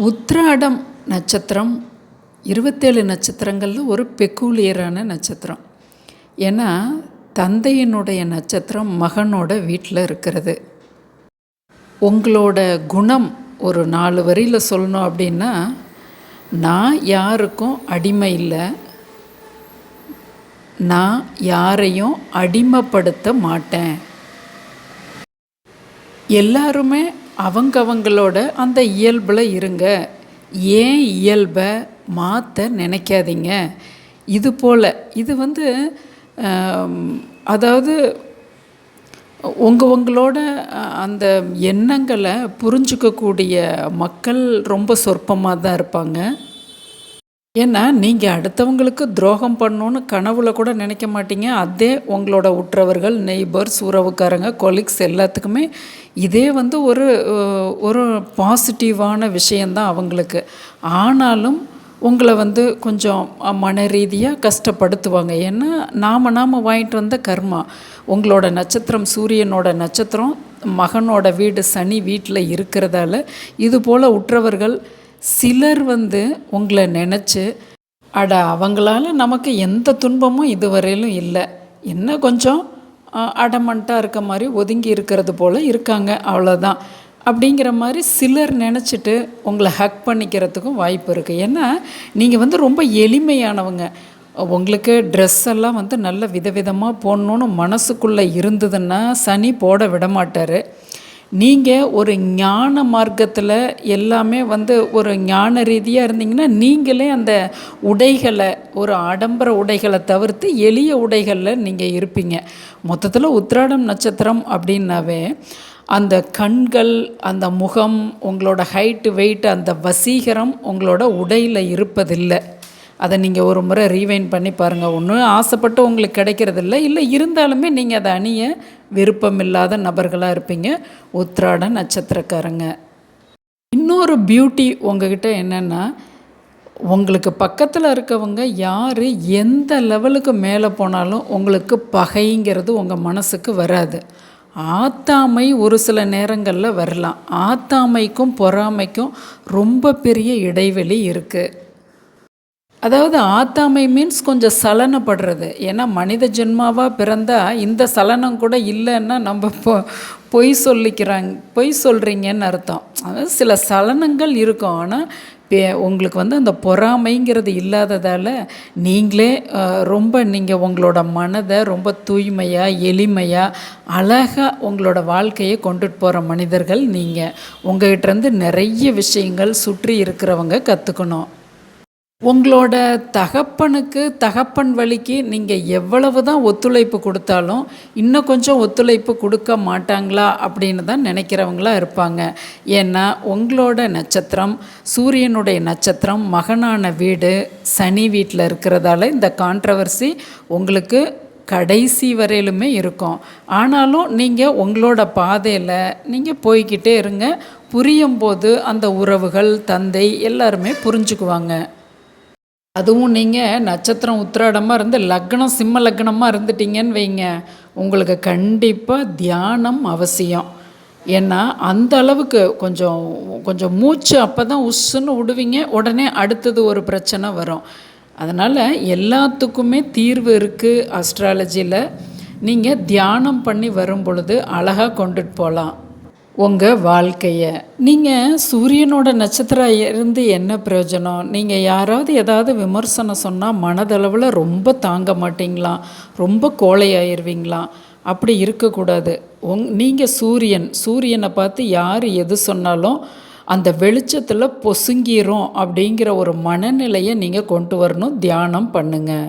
உத்ராடம் நட்சத்திரம் இருபத்தேழு நட்சத்திரங்களில் ஒரு பெக்கூலியரான நட்சத்திரம். ஏன்னா தந்தையினுடைய நட்சத்திரம் மகனோட வீட்டில் இருக்கிறது. உங்களோட குணம் ஒரு நாலு வரியில் சொல்லணும் அப்படின்னா நான் யாருக்கும் அடிமை இல்லை. நான் யாரையும் அடிமைப்படுத்த மாட்டேன். எல்லாருமே அவங்கவங்களோட அந்த இயல்பில் இருங்க. ஏன் இயல்பை மாற்ற நினைக்காதீங்க? இது போல் இது வந்து அதாவது உங்கள் உங்களோட அந்த எண்ணங்களை புரிஞ்சுக்கக்கூடிய மக்கள் ரொம்ப சொற்பமாக தான் இருப்பாங்க. ஏன்னா நீங்கள் அடுத்தவங்களுக்கு துரோகம் பண்ணணுன்னு கனவுல கூட நினைக்க மாட்டீங்க. அதே உங்களோட உற்றவர்கள் நெய்பர்ஸ் உறவுக்காரங்க கொலீக்ஸ் எல்லாத்துக்குமே இதே வந்து ஒரு ஒரு பாசிட்டிவான விஷயந்தான் அவங்களுக்கு. ஆனாலும் உங்களை வந்து கொஞ்சம் மன ரீதியாக கஷ்டப்படுத்துவாங்க. ஏன்னா நாம் நாம் வாங்கிட்டு வந்த கர்மா உங்களோட நட்சத்திரம் சூரியனோட நட்சத்திரம் மகனோட வீடு சனி வீட்டில் இருக்கிறதால இது போல் உற்றவர்கள் சிலர் வந்து உங்களை நினச்சி அட அவங்களால நமக்கு எந்த துன்பமும் இதுவரையிலும் இல்லை. என்ன கொஞ்சம் அடமண்ட்டாக இருக்க மாதிரி ஒதுங்கி இருக்கிறது போல் இருக்காங்க அவ்வளோதான் அப்படிங்கிற மாதிரி சிலர் நினச்சிட்டு உங்களை ஹக் பண்ணிக்கிறதுக்கும் வாய்ப்பு இருக்குது ஏன்னா நீங்கள் வந்து ரொம்ப எளிமையானவங்க. உங்களுக்கு ட்ரெஸ் எல்லாம் வந்து நல்ல விதவிதமாக போடணுன்னு மனசுக்குள்ளே இருந்ததுன்னா சனி போட விட மாட்டார் நீங்கள் ஒரு ஞான மார்க்கத்தில் எல்லாமே வந்து ஒரு ஞான ரீதியாக இருந்தீங்கன்னா நீங்களே அந்த உடைகளை ஒரு ஆடம்பர உடைகளை தவிர்த்து எளிய உடைகளில் நீங்கள் இருப்பீங்க. மொத்தத்தில் உத்திராடம் நட்சத்திரம் அப்படின்னாவே அந்த கண்கள் அந்த முகம் உங்களோட ஹைட்டு வெயிட் அந்த வசீகரம் உங்களோட உடையில் இருப்பதில்லை. அதை நீங்கள் ஒரு முறை ரீவைன் பண்ணி பாருங்கள் ஒன்று ஆசைப்பட்டு உங்களுக்கு கிடைக்கிறதில்ல. இல்லை இருந்தாலுமே நீங்கள் அதை அணிய விருப்பமில்லாத நபர்களாக இருப்பீங்க. உத்ராட நட்சத்திரக்காரங்க. இன்னொரு பியூட்டி உங்ககிட்ட என்னென்னா உங்களுக்கு பக்கத்தில் இருக்கவங்க யார் எந்த லெவலுக்கு மேலே போனாலும் உங்களுக்கு பகைங்கிறது உங்கள் மனசுக்கு வராது. ஆத்தாமை ஒரு சில நேரங்களில் வரலாம். ஆத்தாமைக்கும் பொறாமைக்கும் ரொம்ப பெரிய இடைவெளி இருக்குது அதாவது ஆத்தாமை மீன்ஸ் கொஞ்சம் சலனப்படுறது. ஏன்னா மனித ஜென்மாவாக பிறந்தால் இந்த சலனம் கூட இல்லைன்னா நம்ம பொ பொய் சொல்லிக்கிறாங்க பொய் சொல்கிறீங்கன்னு அர்த்தம். அதாவது சில சலனங்கள் இருக்கும். ஆனால் பே உங்களுக்கு வந்து அந்த பொறாமைங்கிறது இல்லாததால் நீங்களே ரொம்ப நீங்கள் உங்களோட மனதை ரொம்ப தூய்மையாக எளிமையாக அழகாக உங்களோட வாழ்க்கையை கொண்டுட்டு போகிற மனிதர்கள் நீங்கள் உங்கள்கிட்டருந்து நிறைய விஷயங்கள் சுற்றி இருக்கிறவங்க கற்றுக்கணும் உங்களோட தகப்பனுக்கு தகப்பன் வழிக்கு நீங்கள் எவ்வளவு தான் ஒத்துழைப்பு கொடுத்தாலும் இன்னும் கொஞ்சம் ஒத்துழைப்பு கொடுக்க மாட்டாங்களா அப்படின்னு தான் நினைக்கிறவங்களா இருப்பாங்க. ஏன்னா உங்களோட நட்சத்திரம் சூரியனுடைய நட்சத்திரம் மகனான வீடு சனி வீட்டில் இருக்கிறதால இந்த கான்ட்ரவர்சி உங்களுக்கு கடைசி வரையிலுமே இருக்கும். ஆனாலும் நீங்கள் உங்களோட பாதையில் நீங்கள் போய்கிட்டே இருங்க. புரியும் போது அந்த உறவுகள் தந்தை எல்லாருமே புரிஞ்சுக்குவாங்க. அதுவும் நீங்கள் நட்சத்திரம் உத்திராடமாக இருந்து லக்னம் சிம்ம லக்னமாக இருந்துட்டீங்கன்னு வைங்க. உங்களுக்கு கண்டிப்பாக தியானம் அவசியம். ஏன்னா அந்த அளவுக்கு கொஞ்சம் கொஞ்சம் மூச்சு அப்போ தான் உஸ்ஸுன்னு விடுவீங்க. உடனே அடுத்தது ஒரு பிரச்சனை வரும். அதனால் எல்லாத்துக்குமே தீர்வு இருக்குது அஸ்ட்ராலஜியில் நீங்கள் தியானம் பண்ணி வரும் பொழுது அழகாக கொண்டுட்டு போகலாம் உங்கள் வாழ்க்கையை. நீங்கள் சூரியனோட நட்சத்திரம் இருந்து என்ன பிரயோஜனம்? நீங்கள் யாராவது ஏதாவது விமர்சனம் சொன்னால் மனதளவில் ரொம்ப தாங்க மாட்டிங்களாம் ரொம்ப கோழையாயிருவீங்களாம் அப்படி இருக்கக்கூடாது. உங் நீங்கள் சூரியன். சூரியனை பார்த்து யார் எது சொன்னாலும் அந்த வெளிச்சத்தில் பொசுங்கிரும் அப்படிங்கிற ஒரு மனநிலையை நீங்கள் கொண்டு வரணும் தியானம் பண்ணுங்கள்